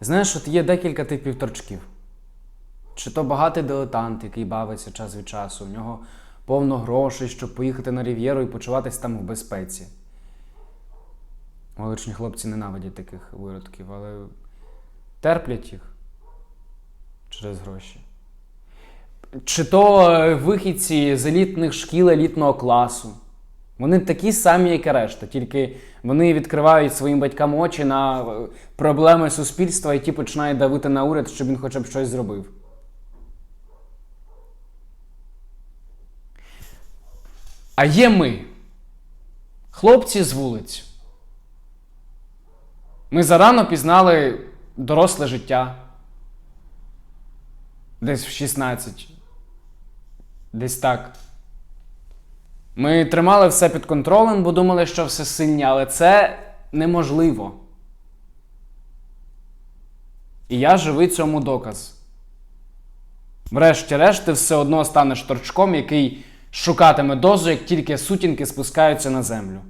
Знаєш, от є декілька типів торчків. Чи то багатий дилетант, який бавиться час від часу, у нього повно грошей, щоб поїхати на Рів'єру і почуватись там в безпеці. Вуличні хлопці ненавидять таких виродків, але терплять їх через гроші. Чи то е, вихідці з елітних шкіл елітного класу. Вони такі самі, як і решта, тільки вони відкривають своїм батькам очі на е, проблеми суспільства і ті починають давити на уряд, щоб він хоча б щось зробив. А є ми, хлопці з вулиць. Ми зарано пізнали доросле життя. Десь в 16. Десь так. Ми тримали все під контролем, бо думали, що все сильні, але це неможливо. І я живий цьому доказ. Врешті-решт, ти все одно станеш торчком, який шукатиме дозу, як тільки сутінки спускаються на землю.